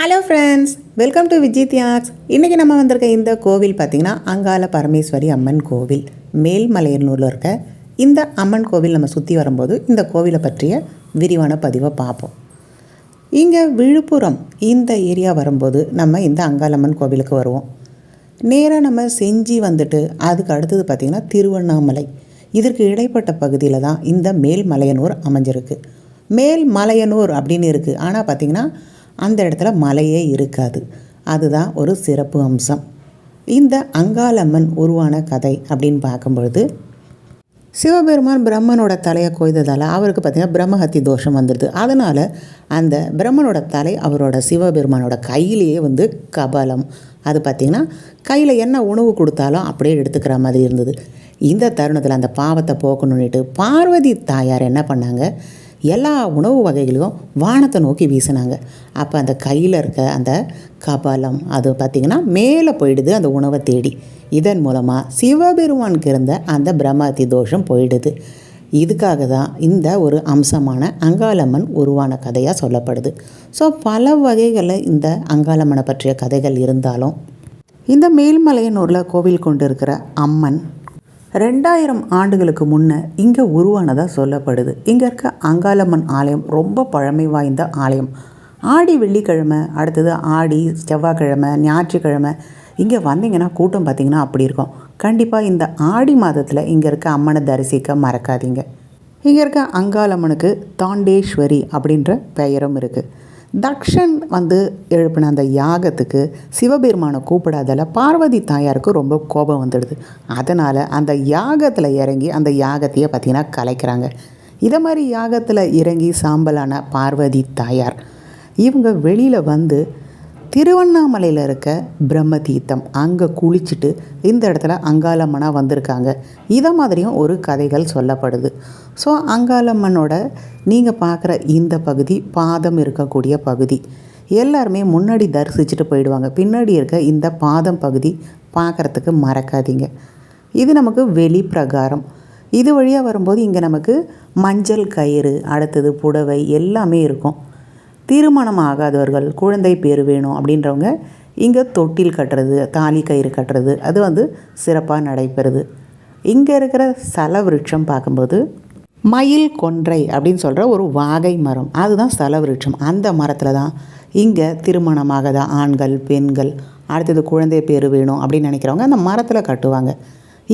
Hello friends welcome to Viji Thiyags இன்றைக்கி நம்ம வந்திருக்க இந்த கோவில் பார்த்திங்கன்னா அங்காள பரமேஸ்வரி அம்மன் கோவில். மேல்மலையனூரில் இருக்க இந்த அம்மன் கோவில் நம்ம சுற்றி வரும்போது இந்த கோவிலை பற்றிய விரிவான பதிவை பார்ப்போம். இங்கே விழுப்புரம் இந்த ஏரியா வரும்போது நம்ம இந்த அங்காளம்மன் கோவிலுக்கு வருவோம். நேராக நம்ம செஞ்சி வந்துட்டு அதுக்கு அடுத்தது பார்த்திங்கன்னா திருவண்ணாமலை. இதற்கு இடைப்பட்ட பகுதியில் தான் இந்த மேல்மலையனூர் அமைஞ்சிருக்கு. மேல்மலையனூர் அப்படின்னு இருக்குது ஆனால் பார்த்திங்கன்னா அந்த இடத்துல மலையே இருக்காது. அதுதான் ஒரு சிறப்பு அம்சம். இந்த அங்காளம்மன் உருவான கதை அப்படின்னு பார்க்கும்பொழுது சிவபெருமான் பிரம்மனோட தலையை கொய்ததால் அவருக்கு பார்த்திங்கன்னா பிரம்மஹத்தி தோஷம் வந்துடுது. அதனால் அந்த பிரம்மனோட தலை அவரோட சிவபெருமானோட கையிலேயே வந்து கபலம். அது பார்த்திங்கன்னா கையில் என்ன உணவு கொடுத்தாலும் அப்படியே எடுத்துக்கிற மாதிரி இருந்தது. இந்த தருணத்தில் அந்த பாவத்தை போக்கணுன்னுட்டு பார்வதி தாயார் என்ன பண்ணாங்க? எல்லா உணவு வகைகளையும் வானத்தை நோக்கி வீசினாங்க. அப்போ அந்த கையில் இருக்க அந்த கபாலம் அது பார்த்திங்கன்னா மேலே போயிடுது அந்த உணவை தேடி. இதன் மூலமாக சிவபெருமானுக்கு இருந்த அந்த பிரம்மதி தோஷம் போயிடுது. இதுக்காக தான் இந்த ஒரு அம்சமான அங்காளம்மன் உருவான கதையாக சொல்லப்படுது. ஸோ பல வகைகளில் இந்த அங்காளம்மனை பற்றிய கதைகள் இருந்தாலும் இந்த மேல்மலையனூரில் கோவில் கொண்டு இருக்கிற அம்மன் ரெண்டாயிரம் ஆண்டுகளுக்கு முன்னே இங்கே உருவானதாக சொல்லப்படுது. இங்கே இருக்க அங்காளம்மன் ஆலயம் ரொம்ப பழமை வாய்ந்த ஆலயம். ஆடி வெள்ளிக்கிழமை அடுத்தது ஆடி செவ்வாய்க்கிழமை ஞாயிற்றுக்கிழமை இங்கே வந்தீங்கன்னா கூட்டம் பார்த்திங்கன்னா அப்படி இருக்கும். கண்டிப்பாக இந்த ஆடி மாதத்தில் இங்கே இருக்க அம்மனை தரிசிக்க மறக்காதீங்க. இங்கே இருக்க அங்காளம்மனுக்கு தாண்டேஸ்வரி அப்படின்ற பெயரும் இருக்குது தக்ஷன் வந்து எழுப்பின அந்த யாகத்துக்கு சிவபெருமானை கூப்பிடாதால பார்வதி தாயாருக்கு ரொம்ப கோபம் வந்துடுது. அதனால் அந்த யாகத்தில் இறங்கி அந்த யாகத்தையே பார்த்திங்கன்னா கலைக்கிறாங்க. இதை மாதிரி யாகத்தில் இறங்கி சாம்பலான பார்வதி தாயார் இவங்க வெளியில் வந்து திருவண்ணாமலையில் இருக்க பிரம்ம தீர்த்தம் அங்கே குளிச்சுட்டு இந்த இடத்துல அங்காளம்மனாக வந்திருக்காங்க. இதை மாதிரியும் ஒரு கதைகள் சொல்லப்படுது. ஸோ அங்காளம்மனோட நீங்கள் பார்க்குற இந்த பகுதி பாதம் இருக்கக்கூடிய பகுதி. எல்லாருமே முன்னாடி தரிசிச்சுட்டு போயிடுவாங்க. பின்னாடி இருக்க இந்த பாதம் பகுதி பார்க்குறதுக்கு மறக்காதீங்க. இது நமக்கு வெளி பிரகாரம் இது வழியாக வரும்போது இங்கே நமக்கு மஞ்சள் கயிறு அடுத்தது புடவை எல்லாமே இருக்கும். திருமணம் ஆகாதவர்கள் குழந்தை பேர் வேணும் அப்படின்றவங்க இங்கே தொட்டில் கட்டுறது தாலி கயிறு கட்டுறது அது வந்து சிறப்பாக நடைபெறுது. இங்கே இருக்கிற சல விருட்சம் பார்க்கும்போது மயில் கொன்றை அப்படின்னு சொல்கிற ஒரு வாகை மரம். அதுதான் சல விருட்சம். அந்த மரத்தில் தான் இங்கே திருமணமாகாத ஆண்கள் பெண்கள் அடுத்தது குழந்தை பேர் வேணும் அப்படின்னு நினைக்கிறவங்க அந்த மரத்தில் கட்டுவாங்க.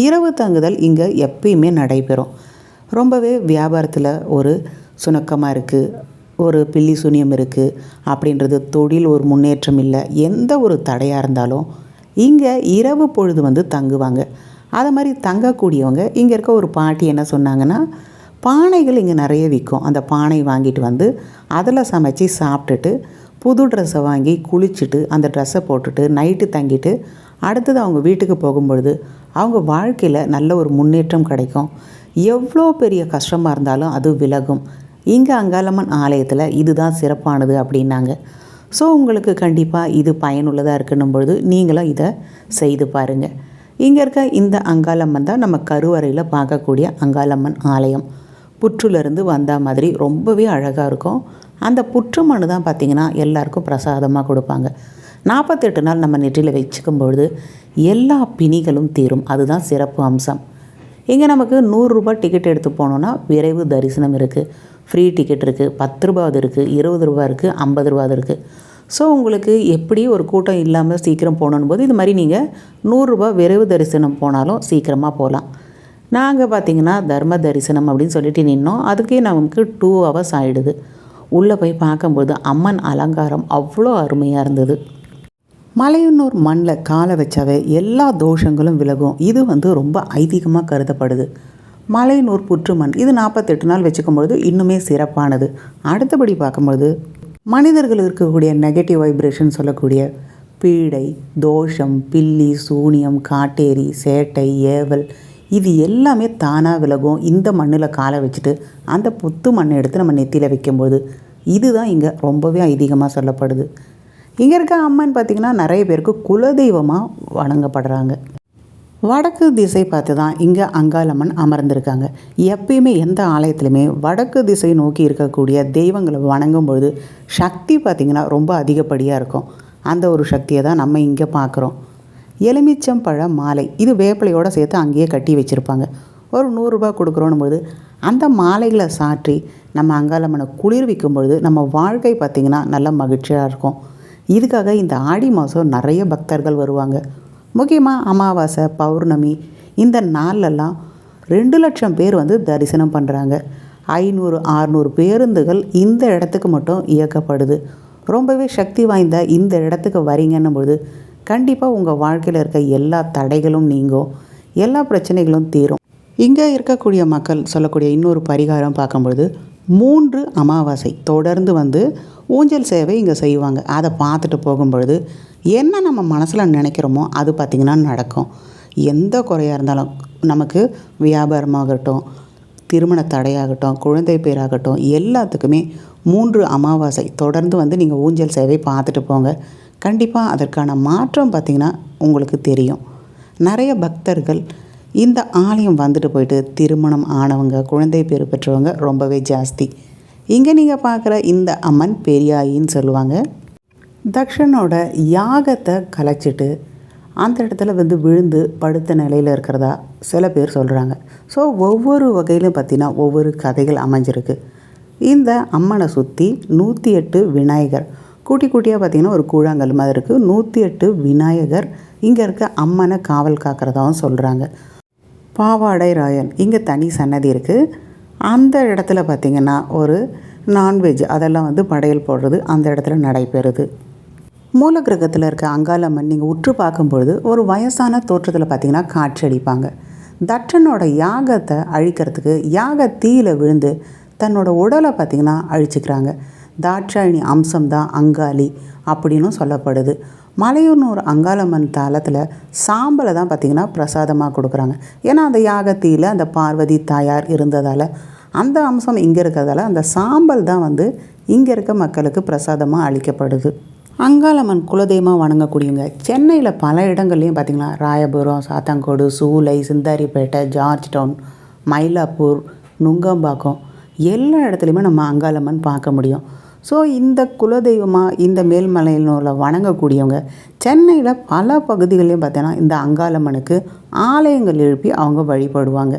இரவு தங்குதல் இங்கே எப்பயுமே நடைபெறும். ரொம்பவே வியாபாரத்தில் ஒரு சுணக்கமாக இருக்குது ஒரு பில்லி சூனியம் இருக்குது அப்படின்றது தொழில் ஒரு முன்னேற்றம் இல்லை. எந்த ஒரு தடையாக இருந்தாலும் இங்கே இரவு பொழுது வந்து தங்குவாங்க. அதை மாதிரி தங்கக்கூடியவங்க இங்கே இருக்க ஒரு பாட்டி என்ன சொன்னாங்கன்னா பானைகள் இங்கே நிறைய விற்கும் அந்த பானை வாங்கிட்டு வந்து அதில் சமைச்சு சாப்பிட்டுட்டு புது ட்ரெஸ்ஸை வாங்கி குளிச்சுட்டு அந்த ட்ரெஸ்ஸை போட்டுட்டு நைட்டு தங்கிட்டு அடுத்தது அவங்க வீட்டுக்கு போகும்பொழுது அவங்க வாழ்க்கையில் நல்ல ஒரு முன்னேற்றம் கிடைக்கும். எவ்வளோ பெரிய கஷ்டமாக இருந்தாலும் அது விலகும். இங்கே அங்காளம்மன் ஆலயத்தில் இதுதான் சிறப்பானது அப்படின்னாங்க. ஸோ உங்களுக்கு கண்டிப்பாக இது பயனுள்ளதாக இருக்குன்னும் பொழுது நீங்களும் இதை செய்து பாருங்கள் இங்கே இருக்க இந்த அங்காளம்மன் தான் நம்ம கருவறையில் பார்க்கக்கூடிய அங்காளம்மன் ஆலயம். புற்றுலேருந்து வந்த மாதிரி ரொம்பவே அழகாக இருக்கும். அந்த புற்று மண் தான் பார்த்திங்கன்னா எல்லாருக்கும் பிரசாதமாக கொடுப்பாங்க. நாற்பத்தெட்டு நாள் நம்ம நெற்றியில் வச்சுக்கும் பொழுது எல்லா பிணிகளும் தீரும். அதுதான் சிறப்பு அம்சம். இங்கே நமக்கு நூறுரூபா டிக்கெட் எடுத்து போனோன்னா விரைவு தரிசனம் இருக்குது ஃப்ரீ டிக்கெட் இருக்குது பத்து ரூபாவது இருக்குது இருபது ரூபா இருக்குது ஐம்பது ரூபாது இருக்குது ஸோ உங்களுக்கு எப்படி ஒரு கூட்டம் இல்லாமல் சீக்கிரம் போகணும் போது இது மாதிரி நீங்கள் நூறுரூபா விரைவு தரிசனம் போனாலும் சீக்கிரமாக போகலாம். நாங்கள் பார்த்திங்கன்னா தர்ம தரிசனம் அப்படின்னு சொல்லிட்டு நின்னோம். அதுக்கே நமக்கு டூ ஹவர்ஸ் ஆகிடுது உள்ளே போய் பார்க்கும்போது அம்மன் அலங்காரம் அவ்வளோ அருமையாக இருந்தது. மலையனூர் மண்ணில் காலை வச்சாவே எல்லா தோஷங்களும் விலகும். இது வந்து ரொம்ப ஐதீகமாக கருதப்படுது. மலையனூர் புற்றுமண் இது நாற்பத்தெட்டு நாள் வச்சுக்கும்பொழுது இன்னுமே சிறப்பானது. அடுத்தபடி பார்க்கும்பொழுது மனிதர்கள் இருக்கக்கூடிய நெகட்டிவ் வைப்ரேஷன் சொல்லக்கூடிய பீடை தோஷம் பில்லி சூனியம் காட்டேரி சேட்டை ஏவல் இது எல்லாமே தானாக விலகும். இந்த மண்ணில் காலை வச்சுட்டு அந்த புத்து மண்ணை எடுத்து நம்ம நெத்தியில் வைக்கும்போது இதுதான் இங்கே ரொம்பவே ஐதீகமாக சொல்லப்படுது. இங்கே இருக்க அம்மன் பார்த்திங்கன்னா நிறைய பேருக்கு குலதெய்வமாக வணங்கப்படுறாங்க. வடக்கு திசை பார்த்து தான் இங்கே அங்காளம்மன் அமர்ந்திருக்காங்க. எப்பயுமே எந்த ஆலயத்துலையுமே வடக்கு திசை நோக்கி இருக்கக்கூடிய தெய்வங்களை வணங்கும் பொழுது சக்தி பார்த்திங்கன்னா ரொம்ப அதிகப்படியாக இருக்கும். அந்த ஒரு சக்தியை தான் நம்ம இங்கே பார்க்குறோம். எலுமிச்சம்பழ மாலை இது வேப்பிலையோடு சேர்த்து அங்கேயே கட்டி வச்சுருப்பாங்க. ஒரு நூறுரூபா கொடுக்குறோன்னும் பொழுது அந்த மாலைகளை சாற்றி நம்ம அங்காளம்மனை குளிர்விக்கும் பொழுது நம்ம வாழ்க்கை பார்த்திங்கன்னா நல்ல மகிழ்ச்சியாக இருக்கும். இதுக்காக இந்த ஆடி மாதம் நிறைய பக்தர்கள் வருவாங்க. முக்கியமாக அமாவாசை பௌர்ணமி இந்த நாள்லெல்லாம் ரெண்டு லட்சம் பேர் வந்து தரிசனம் பண்ணுறாங்க ஐநூறு ஆறுநூறு பேருந்துகள் இந்த இடத்துக்கு மட்டும் இயக்கப்படுது. ரொம்பவே சக்தி வாய்ந்த இந்த இடத்துக்கு வரீங்கன்னும் பொழுது கண்டிப்பாக உங்கள் வாழ்க்கையில் இருக்க எல்லா தடைகளும் நீங்கும். எல்லா பிரச்சனைகளும் தீரும். இங்கே இருக்கக்கூடிய மக்கள் சொல்லக்கூடிய இன்னொரு பரிகாரம் பார்க்கும்பொழுது மூன்று அமாவாசை தொடர்ந்து வந்து ஊஞ்சல் சேவை இங்கே செய்வாங்க. அதை பார்த்துட்டு போகும்பொழுது என்ன நம்ம மனசில் நினைக்கிறோமோ அது பார்த்திங்கன்னா நடக்கும். எந்த குறையாக இருந்தாலும் நமக்கு வியாபாரமாகட்டும் திருமண தடையாகட்டும் குழந்தை பேராகட்டும் எல்லாத்துக்குமே மூன்று அமாவாசை தொடர்ந்து வந்து நீங்கள் ஊஞ்சல் சேவை பார்த்துட்டு போங்க. கண்டிப்பாக அதற்கான மாற்றம் பார்த்திங்கன்னா உங்களுக்கு தெரியும். நிறைய பக்தர்கள் இந்த ஆலயம் வந்துட்டு போயிட்டு திருமணம் ஆனவங்க குழந்தை பேர் பெற்றவங்க ரொம்பவே ஜாஸ்தி. இங்கே நீங்கள் பார்க்குற இந்த அம்மன் பெரியாயின்னு சொல்லுவாங்க. தக்ஷனோட யாகத்தை கலைச்சிட்டு அந்த இடத்துல வந்து விழுந்து படுத்த நிலையில் இருக்கிறதா சில பேர் சொல்கிறாங்க ஸோ ஒவ்வொரு வகையிலும் பார்த்தீங்கன்னா ஒவ்வொரு கதைகள் அமைஞ்சிருக்கு. இந்த அம்மனை சுற்றி நூற்றி எட்டு விநாயகர். கூட்டி கூட்டியாக பார்த்திங்கன்னா ஒரு கூழாங்கல் மாதிரி இருக்குது நூற்றி எட்டு விநாயகர் இங்கே இருக்க அம்மனை காவல் காக்கிறதாவும் சொல்கிறாங்க பாவாடை ராயன் இங்கே தனி சன்னதி இருக்குது அந்த இடத்துல பார்த்திங்கன்னா ஒரு நான்வெஜ் அதெல்லாம் வந்து படையல் போடுறது அந்த இடத்துல நடைபெறுது. மூல கிரகத்தில் இருக்க அங்காளம்மன் நீங்கள் உற்று பார்க்கும்பொழுது ஒரு வயசான தோற்றத்தில் பார்த்தீங்கன்னா காட்சியளிப்பாங்க தட்சனோட யாகத்தை அழிக்கிறதுக்கு யாக தீயில் விழுந்து தன்னோட உடலை பார்த்திங்கன்னா அழிச்சுக்கிறாங்க. தாட்சாயணி அம்சம்தான் அங்காளி அப்படின்னும் சொல்லப்படுது. மலையூர்னூர் அங்காளம்மன் தலத்தில் சாம்பலை தான் பார்த்திங்கன்னா பிரசாதமாக கொடுக்குறாங்க. ஏன்னா அந்த யாகத்தீயில் அந்த பார்வதி தாயார் இருந்ததால் அந்த அம்சம் இங்கே இருக்கிறதால அந்த சாம்பல் தான் வந்து இங்கே இருக்க மக்களுக்கு பிரசாதமாக அளிக்கப்படுது. அங்காளம்மன் குலதெய்வமாக வணங்கக்கூடியவங்க. சென்னையில் பல இடங்கள்லையும் பார்த்திங்கன்னா ராயபுரம் சாத்தாங்கோடு சூலை சிந்தாரிப்பேட்டை ஜார்ஜ் டவுன் மயிலாப்பூர் நுங்கம்பாக்கம். எல்லா இடத்துலையுமே நம்ம அங்காளம்மன் பார்க்க முடியும். ஸோ இந்த குலதெய்வமாக இந்த மேல்மலையினூரில் வணங்கக்கூடியவங்க சென்னையில் பல பகுதிகளையும் பார்த்தீங்கன்னா இந்த அங்காளம்மனுக்கு ஆலயங்கள் எழுப்பி அவங்க வழிபடுவாங்க.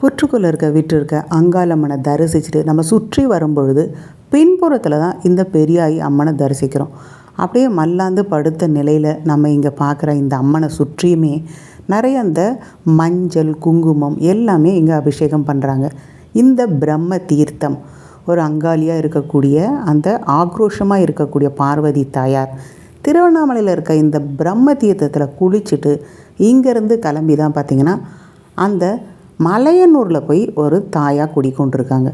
புற்றுக்குள்ளே இருக்க விட்டு இருக்க அங்காளம்மனை தரிசிச்சுட்டு நம்ம சுற்றி வரும்பொழுது பின்புறத்தில் தான் இந்த பெரியாயி அம்மனை தரிசிக்கிறோம். அப்படியே மல்லாந்து படுத்த நிலையில் நம்ம இங்கே பார்க்குற இந்த அம்மனை சுற்றியுமே நிறைய அந்த மஞ்சள் குங்குமம் எல்லாமே இங்கே அபிஷேகம் பண்ணுறாங்க இந்த பிரம்ம தீர்த்தம் ஒரு அங்காளியாக இருக்கக்கூடிய அந்த ஆக்ரோஷமாக இருக்கக்கூடிய பார்வதி தாயார் திருவண்ணாமலையில் இருக்க இந்த பிரம்ம தீர்த்தத்தில் குளிச்சுட்டு இங்கேருந்து கிளம்பி தான் பார்த்திங்கன்னா அந்த மலையனூரில் போய் ஒரு தாயாக குடிக்கொண்டிருக்காங்க.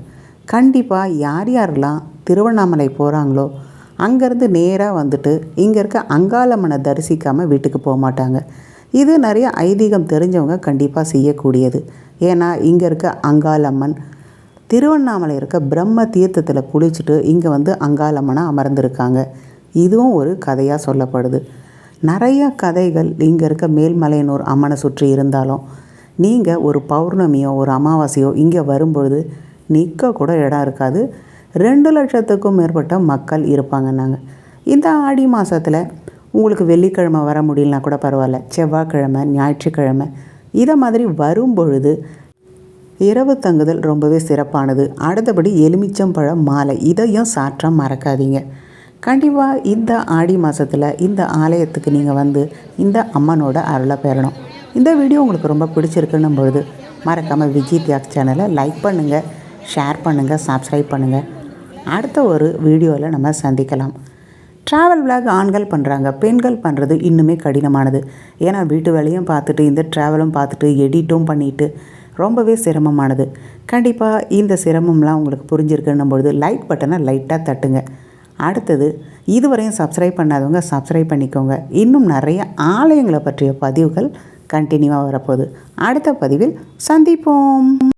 கண்டிப்பாக யார் யாரெல்லாம் திருவண்ணாமலை போகிறாங்களோ அங்கேருந்து நேராக வந்துட்டு இங்கே இருக்க அங்காளம்மனை தரிசிக்காமல் வீட்டுக்கு போக மாட்டாங்க. இது நிறைய ஐதீகம் தெரிஞ்சவங்க கண்டிப்பாக செய்யக்கூடியது. ஏன்னா இங்கே இருக்க அங்காளம்மன் திருவண்ணாமலை இருக்க பிரம்ம தீர்த்தத்தில் குளிச்சுட்டு இங்கே வந்து அங்காளம்மனாக அமர்ந்திருக்காங்க. இதுவும் ஒரு கதையாக சொல்லப்படுது. நிறைய கதைகள் இங்கே இருக்க மேல்மலையனூர் அம்மனை சுற்றி இருந்தாலும் நீங்கள் ஒரு பௌர்ணமியோ ஒரு அமாவாசையோ இங்கே வரும்பொழுது நிற்க கூட இடம் இருக்காது. ரெண்டு லட்சத்துக்கும் மேற்பட்ட மக்கள் இருப்பாங்கன்னாங்க. இந்த ஆடி மாதத்தில் உங்களுக்கு வெள்ளிக்கிழமை வர முடியலனா கூட பரவாயில்ல. செவ்வாய்க்கிழமை ஞாயிற்றுக்கிழமை இதை மாதிரி வரும்பொழுது இரவு தங்குதல் ரொம்பவே சிறப்பானது. அடுத்தபடி எலுமிச்சம்பழம் மாலை இதையும் சாற்றம் மறக்காதீங்க. கண்டிப்பாக இந்த ஆடி மாதத்தில் இந்த ஆலயத்துக்கு நீங்கள் வந்து இந்த அம்மனோட அருளை பெறணும். இந்த வீடியோ உங்களுக்கு ரொம்ப பிடிச்சிருக்குன்னும் பொழுது மறக்காமல் விஜய் தியாக் சேனலை லைக் பண்ணுங்கள் ஷேர் பண்ணுங்கள் சப்ஸ்கிரைப் பண்ணுங்கள் அடுத்த ஒரு வீடியோவில் நம்ம சந்திக்கலாம். ட்ராவல் விளாக் ஆண்கள் பண்ணுறாங்க பெண்கள் பண்ணுறது இன்னுமே கடினமானது. ஏன்னா வீட்டு வேலையும் பார்த்துட்டு இந்த ட்ராவலும் பார்த்துட்டு எடிட்டும் பண்ணிவிட்டு ரொம்பவே சிரமமானது. கண்டிப்பாக இந்த சிரமம்லாம் உங்களுக்கு புரிஞ்சிருக்குன்னும் பொழுது லைக் பட்டனை லைட்டாக தட்டுங்க. அடுத்தது இதுவரையும் சப்ஸ்கிரைப் பண்ணாதவங்க சப்ஸ்கிரைப் பண்ணிக்கோங்க. இன்னும் நிறைய ஆலயங்களை பற்றிய பதிவுகள் கண்டினியூவாக வரப்போகுது. அடுத்த பதிவில் சந்திப்போம்.